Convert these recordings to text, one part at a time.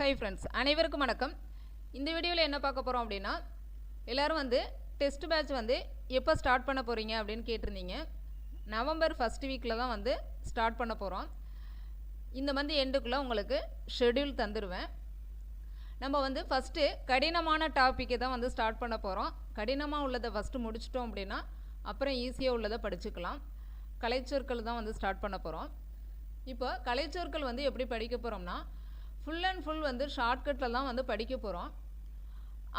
Hi friends அனைவருக்கும் வணக்கம். இந்த வீடியோவில் என்ன பார்க்க போகிறோம் அப்படின்னா எல்லோரும் வந்து டெஸ்ட் பேட்ச் வந்து எப்போ ஸ்டார்ட் பண்ண போகிறீங்க அப்படின்னு கேட்டிருந்தீங்க. நவம்பர் ஃபஸ்ட் வீக்கில் தான் வந்து ஸ்டார்ட் பண்ண போகிறோம் இந்த மந்த் எண்டுக்குள்ளே உங்களுக்கு ஷெட்யூல் தந்துடுவேன் நம்ம வந்து ஃபஸ்ட்டு கடினமான டாப்பிக்கை தான் வந்து ஸ்டார்ட் பண்ண போகிறோம் கடினமாக உள்ளதை ஃபஸ்ட்டு முடிச்சிட்டோம் அப்படின்னா அப்புறம் ஈஸியாக உள்ளதை படிச்சுக்கலாம். கலைச்சொற்கள் தான் வந்து ஸ்டார்ட் பண்ண போகிறோம் இப்போ கலைச்சொற்கள் வந்து எப்படி படிக்க போகிறோம்னா ஃபுல் அண்ட் ஃபுல் வந்து ஷார்ட்கட்டில் தான் வந்து படிக்க போகிறோம்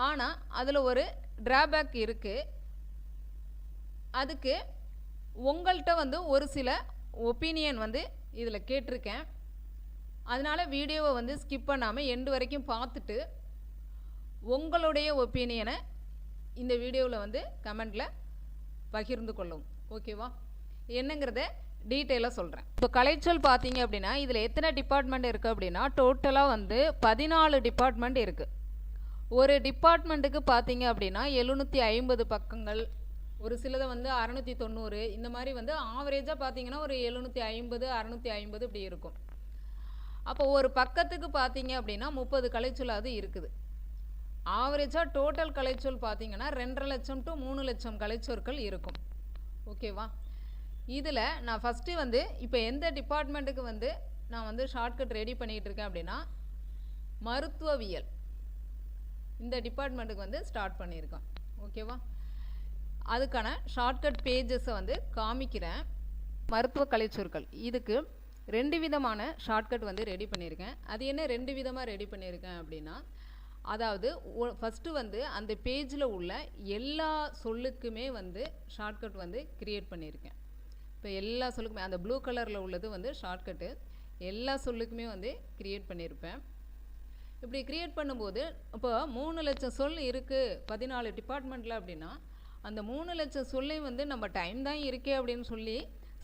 ஆனால் அதில் ஒரு ட்ராபேக் இருக்குது அதுக்கு உங்கள்கிட்ட வந்து ஒரு சில ஒப்பீனியன் வந்து இதில் கேட்டிருக்கேன். அதனால் வீடியோவை வந்து ஸ்கிப் பண்ணாமல் எண்டு வரைக்கும் பார்த்துட்டு உங்களுடைய ஒப்பீனியனை இந்த வீடியோவில் வந்து கமெண்டில் பகிர்ந்து கொள்ளும். ஓகேவா என்னங்கிறத டீட்டெயிலாக சொல்கிறேன் இப்போ கலைச்சொல் பார்த்தீங்க அப்படின்னா இதில் எத்தனை டிபார்ட்மெண்ட் இருக்குது அப்படின்னா டோட்டலாக வந்து பதினாலு டிபார்ட்மெண்ட் இருக்குது ஒரு டிபார்ட்மெண்ட்டுக்கு பார்த்தீங்க அப்படின்னா எழுநூற்றி ஐம்பது பக்கங்கள் ஒரு சிலதை வந்து அறநூற்றி தொண்ணூறு இந்த மாதிரி வந்து ஆவரேஜாக பார்த்தீங்கன்னா ஒரு எழுநூற்றி ஐம்பது அறநூற்றி ஐம்பது இப்படி இருக்கும். அப்போ ஒரு பக்கத்துக்கு பார்த்தீங்க அப்படின்னா முப்பது கலைச்சொல்லாவது இருக்குது. ஆவரேஜாக டோட்டல் கலைச்சொல் பார்த்தீங்கன்னா ரெண்டரை லட்சம் டு மூணு லட்சம் கலைச்சொற்கள் இருக்கும். ஓகேவா இதில் நான் ஃபஸ்ட்டு வந்து இப்போ எந்த டிபார்ட்மெண்ட்டுக்கு வந்து நான் வந்து ஷார்ட்கட் ரெடி பண்ணிகிட்டு இருக்கேன் அப்படின்னா மருத்துவவியல். இந்த டிபார்ட்மெண்ட்டுக்கு வந்து ஸ்டார்ட் பண்ணியிருக்கேன் ஓகேவா அதுக்கான ஷார்ட்கட் பேஜஸை வந்து காமிக்கிறேன். மருத்துவ கலைச்சொற்கள். இதுக்கு ரெண்டு விதமான ஷார்ட்கட் வந்து ரெடி பண்ணியிருக்கேன். அது என்ன ரெண்டு விதமாக ரெடி பண்ணியிருக்கேன் அப்படின்னா அதாவது ஃபஸ்ட்டு வந்து அந்த பேஜில் உள்ள எல்லா சொல்லுக்குமே வந்து ஷார்ட்கட் வந்து க்ரியேட் பண்ணியிருக்கேன். இப்போ எல்லா சொல்லுக்குமே அந்த ப்ளூ கலரில் உள்ளது வந்து ஷார்ட்கட்டு எல்லா சொல்லுக்குமே வந்து க்ரியேட் பண்ணியிருப்பேன் இப்படி க்ரியேட் பண்ணும்போது இப்போ மூணு லட்சம் சொல் இருக்குது பதினாலு டிபார்ட்மெண்ட்டில் அப்படின்னா அந்த மூணு லட்சம் சொல்லையும் வந்து நம்ம டைம் தான் இருக்கே அப்படின்னு சொல்லி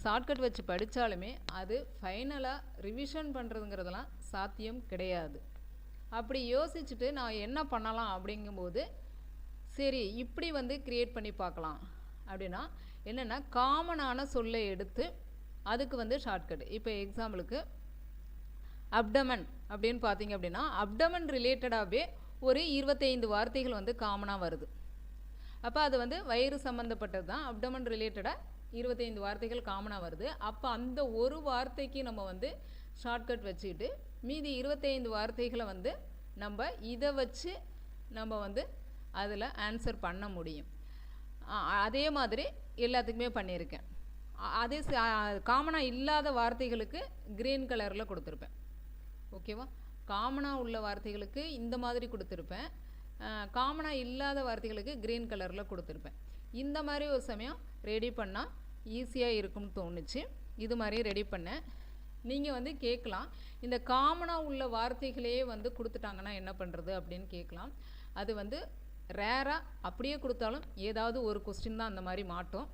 ஷார்ட்கட் வச்சு படித்தாலுமே அது ஃபைனலாக ரிவிஷன் பண்ணுறதுங்கிறதெல்லாம் சாத்தியம் கிடையாது. அப்படி யோசிச்சுட்டு நான் என்ன பண்ணலாம் அப்படிங்கும்போது சரி இப்படி வந்து க்ரியேட் பண்ணி பார்க்கலாம். அப்படின்னா என்னென்னா காமனான சொல்லை எடுத்து அதுக்கு வந்து ஷார்ட்கட் இப்போ எக்ஸாம்பிளுக்கு அப்டமன் அப்படின்னு பார்த்தீங்க அப்படின்னா அப்டமன் ரிலேட்டடாகவே ஒரு இருபத்தைந்து வார்த்தைகள் வந்து காமனாக வருது. அப்போ அது வந்து வயிறு சம்மந்தப்பட்டது தான். அப்டமன் ரிலேட்டடாக இருபத்தைந்து வார்த்தைகள் காமனாக வருது. அப்போ அந்த ஒரு வார்த்தைக்கு நம்ம வந்து ஷார்ட்கட் வச்சுக்கிட்டு மீதி இருபத்தைந்து வார்த்தைகளை வந்து நம்ம இதை வச்சு நம்ம வந்து அதில் ஆன்சர் பண்ண முடியும். அதே மாதிரி எல்லாத்துக்குமே பண்ணியிருக்கேன். அதே காமனாக இல்லாத வார்த்தைகளுக்கு க்ரீன் கலரில் கொடுத்துருப்பேன். ஓகேவா காமனாக உள்ள வார்த்தைகளுக்கு இந்த மாதிரி கொடுத்துருப்பேன். காமனாக இல்லாத வார்த்தைகளுக்கு க்ரீன் கலரில் கொடுத்துருப்பேன். இந்த மாதிரி ஒரு சமயம் ரெடி பண்ணால் ஈஸியாக இருக்கும்னு தோணுச்சு. இது மாதிரி ரெடி பண்ணேன். நீங்கள் வந்து கேட்கலாம். இந்த காமனாக உள்ள வார்த்தைகளையே வந்து கொடுத்துட்டாங்கன்னா என்ன பண்ணுறது அப்படின்னு கேட்கலாம். அது வந்து ரேராக அப்படியே கொடுத்தாலும் ஏதாவது ஒரு கொஸ்டின் தான் அந்த மாதிரி மாட்டோம்.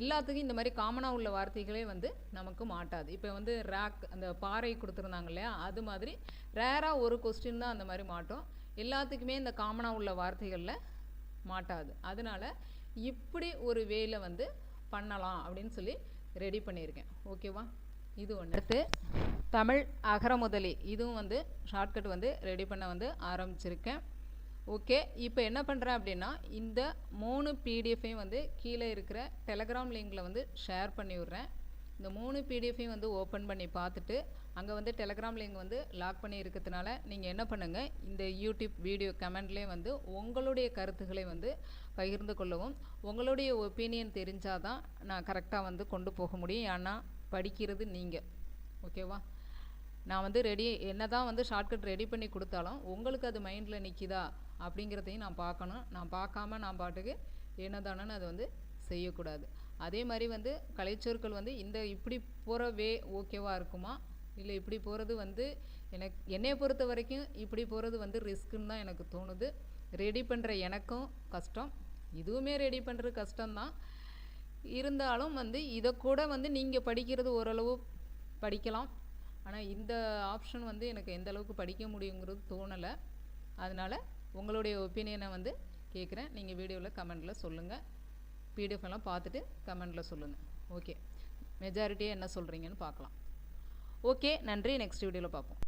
எல்லாத்துக்கும் இந்த மாதிரி காமனாக உள்ள வார்த்தைகளே வந்து நமக்கு மாட்டாது. இப்போ வந்து ரேக் அந்த பாறை கொடுத்துருந்தாங்க இல்லையா? அது மாதிரி ரேராக ஒரு கொஸ்டின் தான் அந்த மாதிரி மாட்டோம். எல்லாத்துக்குமே இந்த காமனாக உள்ள வார்த்தைகளில் மாட்டாது. அதனால் இப்படி ஒரு வேலை வந்து பண்ணலாம் அப்படின்னு சொல்லி ரெடி பண்ணியிருக்கேன். ஓகேவா இது ஒன்று அடுத்து தமிழ் அகரமுதலி இதுவும் வந்து ஷார்ட்கட் வந்து ரெடி பண்ண வந்து ஆரம்பிச்சிருக்கேன். ஓகே இப்போ என்ன பண்ணுறேன் அப்படின்னா இந்த மூணு பிடிஎஃபையும் வந்து கீழே இருக்கிற டெலகிராம் லிங்கில் வந்து ஷேர் பண்ணி விட்றேன். இந்த மூணு பிடிஎஃபையும் வந்து ஓப்பன் பண்ணி பார்த்துட்டு அங்கே வந்து டெலகிராம் லிங்க் வந்து லாக் பண்ணி இருக்கிறதுனால நீங்கள் என்ன பண்ணுங்கள் இந்த யூடியூப் வீடியோ கமெண்ட்லேயே வந்து உங்களுடைய கருத்துக்களை வந்து பகிர்ந்து கொள்ளவும். உங்களுடைய ஒப்பீனியன் தெரிஞ்சால் தான் நான் கரெக்டாக வந்து கொண்டு போக முடியும். ஏன்னா படிக்கிறது நீங்கள் ஓகேவா? நான் வந்து ரெடி என்ன தான் வந்து ஷார்ட்கட் ரெடி பண்ணி கொடுத்தாலும் உங்களுக்கு அது மைண்டில் நிற்கிதா அப்படிங்கிறதையும் நான் பார்க்கணும். நான் பார்க்காம நான் பாட்டுக்கு என்னதானு அதை வந்து செய்யக்கூடாது. அதே மாதிரி வந்து கலைச்சொற்கள் வந்து இந்த இப்படி போகிற வே ஓகேவாக இருக்குமா? இல்லை இப்படி போகிறது வந்து எனக்கு என்னையை பொறுத்த வரைக்கும் இப்படி போகிறது வந்து ரிஸ்க்குன்னு தான் எனக்கு தோணுது. ரெடி பண்ணுற எனக்கும் கஷ்டம். இதுவுமே ரெடி பண்ணுறது கஷ்டம்தான். இருந்தாலும் வந்து இதை கூட வந்து நீங்கள் படிக்கிறது ஓரளவு படிக்கலாம். ஆனால் இந்த ஆப்ஷன் வந்து எனக்கு எந்த அளவுக்கு படிக்க முடியுங்கிறது தோணலை. அதனால் உங்களுடைய ஒப்பீனியனை வந்து கேட்குறேன் நீங்கள் வீடியோவில் கமெண்டில் சொல்லுங்கள் பிடிஎஃப் எல்லாம் பார்த்துட்டு கமெண்டில் சொல்லுங்கள் ஓகே மெஜாரிட்டியாக என்ன சொல்கிறீங்கன்னு பார்க்கலாம். ஓகே நன்றி. நெக்ஸ்ட் வீடியோவில் பார்ப்போம்.